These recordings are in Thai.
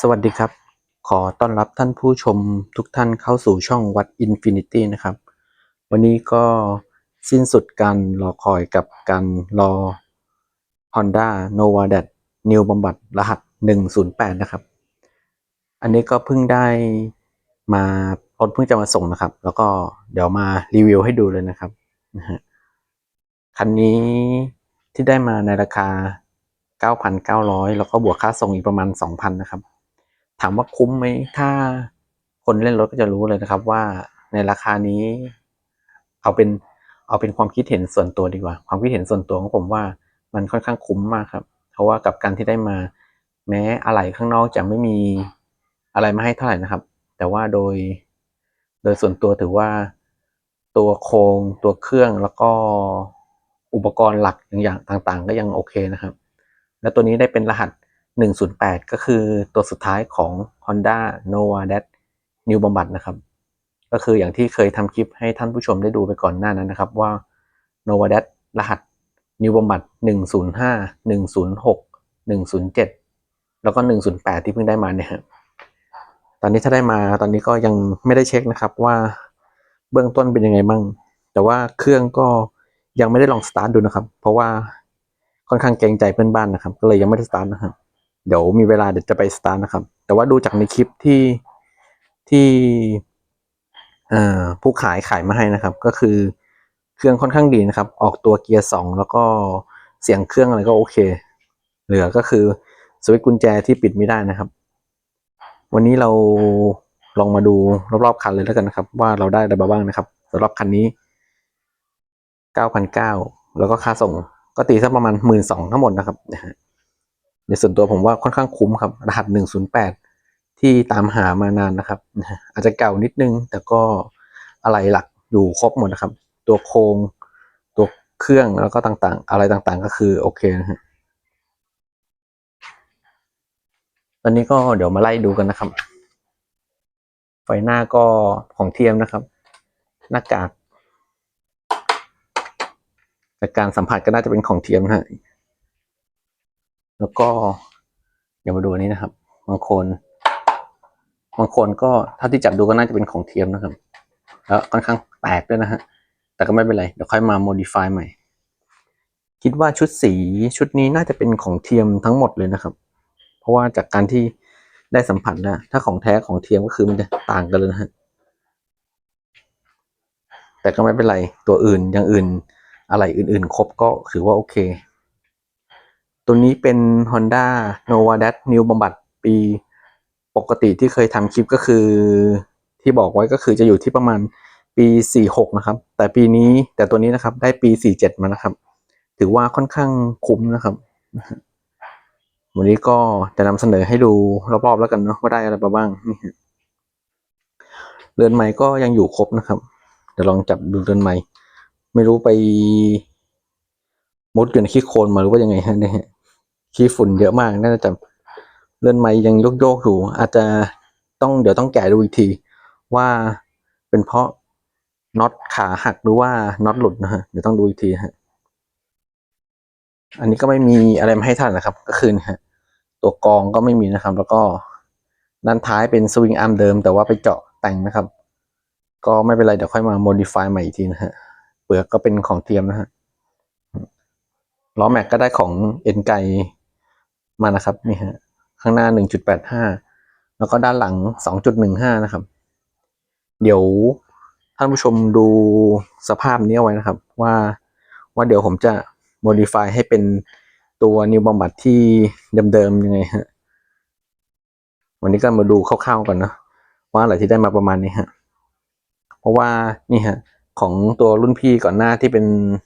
สวัสดีครับ ขอต้อนรับท่านผู้ชมทุกท่านเข้าสู่ช่องวัด Infinity นะครับ วันนี้ก็สิ้นสุดการรอคอยกับการรอ Honda Nova d a t New บำบัดรหัส 108 นะครับ อันนี้ก็เพิ่งได้มารถเพิ่งจะมาส่งนะครับ แล้วก็เดี๋ยวมารีวิวให้ดูเลยนะครับนะฮะคันนี้ที่ได้มาในราคา 9,900 แล้วก็บวกค่าส่งอีกประมาณ 2,000 นะครับ ถามว่าคุ้มไหมถ้าคนเล่นรถก็จะรู้เลยนะครับว่าในราคานี้ เอาเป็นเอาเป็นความคิดเห็นส่วนตัวดีกว่า ความคิดเห็นส่วนตัวของผมว่ามันค่อนข้างคุ้มมากครับ เพราะว่ากับการที่ได้มาแม้อะไหล่ข้างนอกจะไม่มีอะไรมาให้เท่าไหร่นะครับ แต่ว่าโดย โดยส่วนตัวถือว่าตัวโครงตัวเครื่องแล้วก็อุปกรณ์หลักอย่างต่างๆ ก็ยังโอเคนะครับ แล้วตัวนี้ได้เป็นรหัส 108 ก็คือตัวสุดท้ายของ Honda Nova d a t New บำบัดนะครับ ก็คืออย่างที่เคยทำคลิปให้ท่านผู้ชมได้ดูไปก่อนหน้านั้นนะครับว่า Nova d a t รหัส New บำบัด105 106 107 แล้วก็ 108 ที่เพิ่งได้มาเนี่ยตอนนี้ถ้าได้มาตอนนี้ก็ยังไม่ได้เช็คนะครับว่าเบื้องต้นเป็นยังไงบ้างแต่ว่าเครื่องก็ยังไม่ได้ลองสตาร์ทดูนะครับ เพราะว่าค่อนข้างเกรงใจเพื่อนบ้านนะครับ ก็เลยยังไม่ได้สตาร์ทนะครับ เดี๋ยวมีเวลาเดี๋ยวจะไปสตาร์ทนะครับ แต่ว่าดูจากในคลิปที่ที่เอ่อผู้ขายขายมาให้นะครับ ก็คือเครื่องค่อนข้างดีนะครับ ออกตัวเกียร์สองแล้วก็เสียงเครื่องอะไรก็โอเค เหลือก็คือสวิตช์กุญแจที่ปิดไม่ได้นะครับ วันนี้เราลองมาดูรอบๆคันเลยแล้วกันนะครับ ว่าเราได้อะไรบ้างนะครับสำหรับคันนี้ 9,900 แล้วก็ค่าส่งก็ตีสักประมาณ 12,000ทั้งหมดนะครับนะฮะ ในส่วนตัวผมว่าค่อนข้างคุ้มครับ รหัส 108 ที่ตามหามานานนะครับ อาจจะเก่านิดนึง แต่ก็อะไรหลักอยู่ครบหมดนะครับ ตัวโครงตัวเครื่องแล้วก็ต่างๆ อะไรต่างๆ ก็คือโอเคนะฮะตอนนี้ก็เดี๋ยวมาไล่ดูกันนะครับ ไฟหน้าก็ของเทียมนะครับ หน้ากากแต่การสัมผัสก็น่าจะเป็นของเทียมนะฮะ แล้วก็เดี๋ยวมาดูอันนี้นะครับ บางคนบางคนก็ถ้าที่จับดูก็น่าจะเป็นของเทียมนะครับ แล้วค่อนข้างแตกด้วยนะฮะ แต่ก็ไม่เป็นไร เดี๋ยวค่อยมา modify ใหม่ คิดว่าชุดสีชุดนี้น่าจะเป็นของเทียมทั้งหมดเลยนะครับ เพราะว่าจากการที่ได้สัมผัสนะถ้าของแท้ของเทียมก็คือมันจะต่างกันเลยนะฮะ แต่ก็ไม่เป็นไร ตัวอื่นอย่างอื่น อะไรอื่น ๆ ครบก็ถือว่าโอเค ตัวนี้เป็น Honda Nova d a t New บำบัดปีปกติที่เคยทำคลิปก็คือ ที่บอกไว้ก็คือจะอยู่ที่ประมาณปี 46 นะครับ แต่ปีนี้แต่ตัวนี้นะครับได้ปี 47 มานะครับ ถือว่าค่อนข้างคุ้มนะครับ วันนี้ก็จะนำเสนอให้ดูรอบๆแล้วกันเนาะว่าได้อะไรบ้างนี่เรือนไม้ก็ยังอยู่ครบนะครับเดี๋ยวลองจับดูเรือนไม้ไม่รู้ไปมุดอยู่ในขี้โคลนมาหรือว่ายังไงฮะเนี่ย ขี้ฝุ่นเยอะมากน่าจะเรือนไม้ยังโยกๆอยู่อาจจะต้องเดี๋ยวต้องแกะดูอีกที ว่าเป็นเพราะน็อตขาหักหรือว่าน็อตหลุดนะฮะเดี๋ยวต้องดูอีกทีฮะอันนี้ก็ไม่มีอะไรมาให้ท่านนะครับ ก็คือฮะตัวกองก็ไม่มีนะครับ แล้วก็ด้านท้ายเป็นสวิงอาร์มเดิม แต่ว่าไปเจาะแต่งนะครับ ก็ไม่เป็นไรเดี๋ยวค่อยมา modify ใหม่อีกทีนะฮะเปลือกก็เป็นของเทียมนะฮะล้อแม็กก็ได้ของเอ็นไก มานะครับนี่ฮะข้างหน้า 1.85 แล้วก็ด้านหลัง 2.15 นะครับ เดี๋ยวท่านผู้ชมดูสภาพนี้เอาไว้นะครับ ว่าว่าเดี๋ยวผมจะ modify ให้เป็นตัวนิวบำบัดที่เดิมๆยังไงฮะวันนี้ก็มาดูคร่าวๆก่อนเนาะว่าอะไรที่ได้มาประมาณนี้ฮะเพราะว่านี่ฮะของตัวรุ่นพี่ก่อนหน้าที่เป็น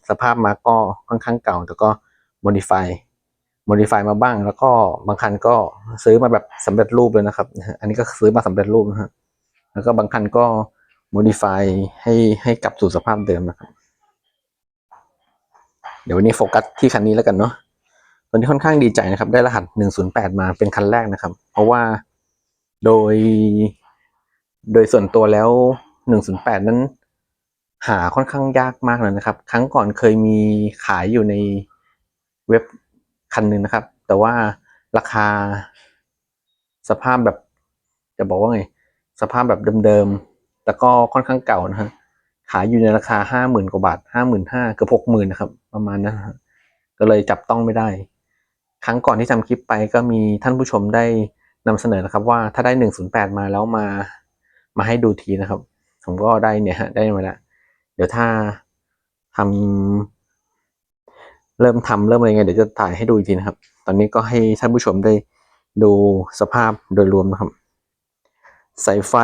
สภาพมาก็ค่อนข้างเก่าแต่ก็ modify modify มาบ้าง แล้วก็บางคันก็ซื้อมาแบบสำเร็จรูปเลยนะครับ อันนี้ก็ซื้อมาสำเร็จรูปนะฮะแล้วก็บางคันก็ modify ให้ให้กลับสู่สภาพเดิมนะครับ เดี๋ยววันนี้โฟกัสที่คันนี้แล้วกันเนาะตัวนี้ค่อนข้างดีใจนะครับ ได้รหัส 108 มาเป็นคันแรกนะครับ เพราะว่าโดย โดยส่วนตัวแล้ว 108 นั้นหาค่อนข้างยากมากเลยนะครับ ครั้งก่อนเคยมีขายอยู่ในเว็บ คันหนึ่งนะครับ แต่ว่าราคาสภาพแบบจะบอกว่าไง สภาพแบบเดิมๆ แต่ก็ค่อนข้างเก่านะฮะ ขายอยู่ในราคาห้าหมื่นกว่าบาทห้าหมื่นห้าเกือบหกหมื่นนะครับ ประมาณนั้นก็เลยจับต้องไม่ได้ ครั้งก่อนที่ทำคลิปไปก็มีท่านผู้ชมได้นำเสนอนะครับ ว่าถ้าได้หนึ่งศูนย์แปดมาแล้วมา มาให้ดูทีนะครับ ผมก็ได้เนี่ยฮะได้มาแล้ว เดี๋ยวถ้าทำ เริ่มทำเริ่มอะไรเงี้ยเดี๋ยวจะถ่ายให้ดูอีกทีนะครับ ตอนนี้ก็ให้ท่านผู้ชมได้ดูสภาพโดยรวมนะครับ สายไฟ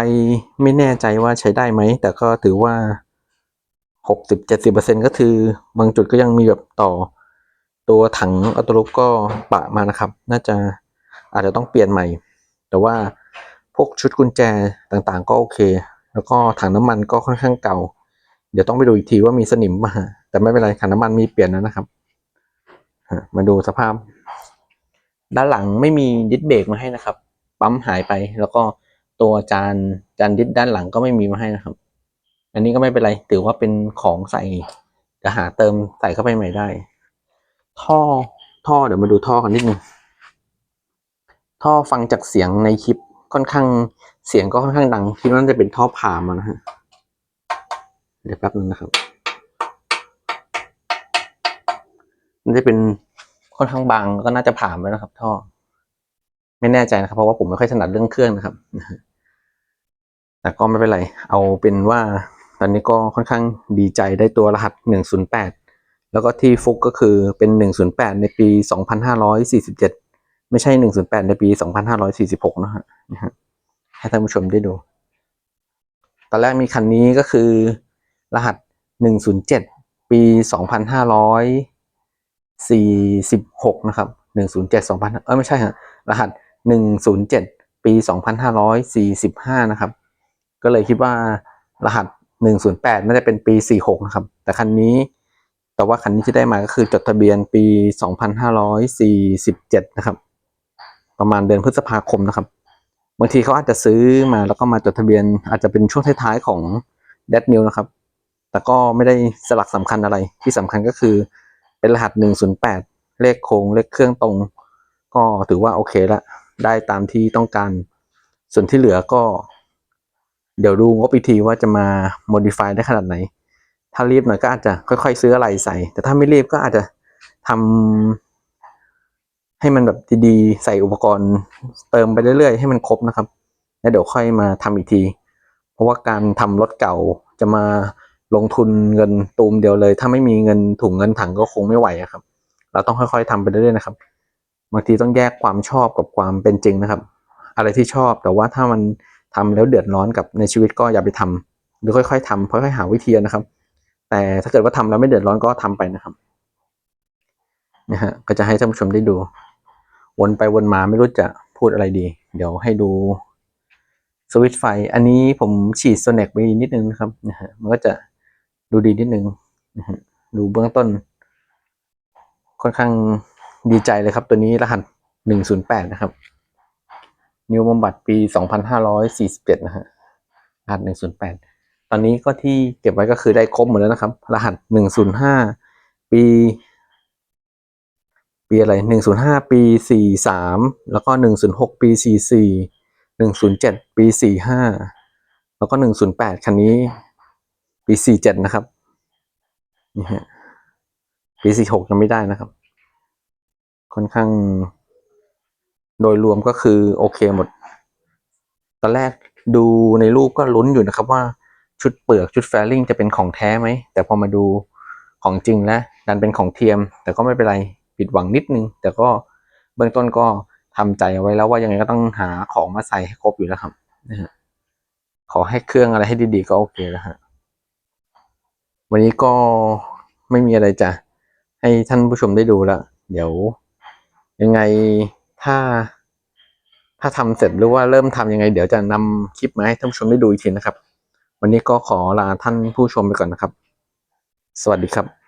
ไม่แน่ใจว่าใช้ได้ไหม แต่ก็ถือว่าหกสิบเจ็ดสิบเปอร์เซ็นก็คือบางจุดก็ยังมีแบบต่อ ตัวถังอัตโนมก็ปะมานะครับ น่าจะอาจจะต้องเปลี่ยนใหม่ แต่ว่าพวกชุดกุญแจต่างๆ ก็โอเค แล้วก็ถังน้ำมันก็ค่อนข้างเก่า เดี๋ยวต้องไปดูอีกทีว่ามีสนิมป่ะฮะแต่ไม่เป็นไรถังน้ำมันมีเปลี่ยนแล้วนะครับ มาดูสภาพ ด้านหลังไม่มีดิสเบรกมาให้นะครับ ปั๊มหายไปแล้วก็ตัวจานจานดิสด้านหลังก็ไม่มีมาให้นะครับ อันนี้ก็ไม่เป็นไรถือว่าเป็นของใส่จะหาเติมใส่เข้าไปใหม่ได้ ท่อท่อเดี๋ยวมาดูท่อกันนิดนึงท่อฟังจากเสียงในคลิปค่อนข้างเสียงก็ค่อนข้างดังคิดว่าน่าจะเป็นท่อผ่ามานะฮะเดี๋ยวแป๊บนึงนะครับ มันจะเป็นค่อนข้างบางก็น่าจะผ่านไปนะครับ ท่อ ไม่แน่ใจนะครับ เพราะว่าผมไม่ค่อยถนัดเรื่องเครื่องนะครับแต่ก็ไม่เป็นไร เอาเป็นว่า ตอนนี้ก็ค่อนข้างดีใจได้ตัวรหัส 108 แล้วก็ที่ฟุกก็คือเป็น 108 ในปี 2547 ไม่ใช่ 108 ในปี 2546 นะฮะนะฮะให้ท่านผู้ชมได้ดู ตอนแรกมีคันนี้ก็คือรหัส 107 ปี 46 นะครับ 107 2000เออไม่ใช่ฮะรหัส 107 ปี 2545 นะครับ ก็เลยคิดว่ารหัส 108 น่าจะเป็นปี 46 นะครับ แต่คันนี้ แต่ว่าคันนี้ที่ได้มาก็คือจดทะเบียนปี 2547 นะครับ ประมาณเดือนพฤษภาคมนะครับ บางทีเขาอาจจะซื้อมาแล้วก็มาจดทะเบียน อาจจะเป็นช่วงท้ายๆของ d ด d นิวนะครับ แต่ก็ไม่ได้สลักสำคัญอะไร ที่สำคัญก็คือ เป็นรหัส108เลขโครงเลขเครื่องตรง ก็ถือว่าโอเคละ ได้ตามที่ต้องการ ส่วนที่เหลือก็ เดี๋ยวดูงบอีกทีว่าจะมา modify ได้ขนาดไหน ถ้ารีบหน่อยก็อาจจะค่อย ๆ ซื้ออะไรใส่ แต่ถ้าไม่รีบก็อาจจะทำให้มันแบบดีๆ ใส่อุปกรณ์ เติมไปเรื่อยๆ ให้มันครบนะครับ แล้วเดี๋ยวค่อยมาทำอีกที เพราะว่าการทำรถเก่าจะมา ลงทุนเงินตูมเดียวเลย ถ้าไม่มีเงินถุงเงินถังก็คงไม่ไหวครับ เราต้องค่อยๆทำไปเรื่อยๆนะครับบางทีต้องแยกความชอบกับความเป็นจริงนะครับ อะไรที่ชอบแต่ว่าถ้ามันทำแล้วเดือดร้อนกับในชีวิตก็อย่าไปทำหรือค่อยๆทำค่อยๆหาวิธีนะครับ แต่ถ้าเกิดว่าทำแล้วไม่เดือดร้อนก็ทำไปนะครับนะฮะก็จะให้ท่านผู้ชมได้ดู วนไปวนมาไม่รู้จะพูดอะไรดี เดี๋ยวให้ดูสวิตช์ไฟ อันนี้ผมฉีดโซเน็กไปนิดนึงนะครับนะฮะมันก็จะ ดูดีนิดนึงนะฮะดูเบื้องต้น ค่อนข้างดีใจเลยครับ ตัวนี้รหัสหนึ่งศูนย์แปดนะครับ นิวบำบัดปีสองพันห้าร้อยสี่สิบเจ็ดนะฮะรหัสหนึ่งศูนย์แปดตอนนี้ก็ที่เก็บไว้ก็คือได้ครบหมดแล้วนะครับ รหัสหนึ่งศูนย์ห้าปี ปีอะไรหนึ่งศูนย์ห้าปีสี่สามแล้วก็หนึ่งศูนย์หกปีสี่สี่หนึ่งศูนย์เจ็ดปีสี่ห้าแล้วก็หนึ่งศูนย์แปดคันนี้ ปีสี่เจ็ดนะครับนี่ฮะปีสี่หกยังไม่ได้นะครับ ค่อนข้าง โดยรวมก็คือโอเคหมด ตอนแรกดูในรูปก็ลุ้นอยู่นะครับว่าชุดเปลือกชุดแฟลิงจะเป็นของแท้ไหม แต่พอมาดูของจริงแล้วดันเป็นของเทียม แต่ก็ไม่เป็นไรผิดหวังนิดนึง แต่ก็เบื้องต้นก็ทำใจเอาไว้แล้วว่ายังไงก็ต้องหาของมาใส่ให้ครบอยู่แล้วครับนะฮะขอให้เครื่องอะไรให้ดีๆก็โอเคแล้วฮะ วันนี้ก็ไม่มีอะไรจะให้ท่านผู้ชมได้ดูแล้วเดี๋ยว ยังไงถ้าถ้าทำเสร็จหรือว่าเริ่มทำยังไง เดี๋ยวจะนำคลิปมาให้ท่านผู้ชมได้ดูอีกทีนะครับ วันนี้ก็ขอลาท่านผู้ชมไปก่อนนะครับ สวัสดีครับ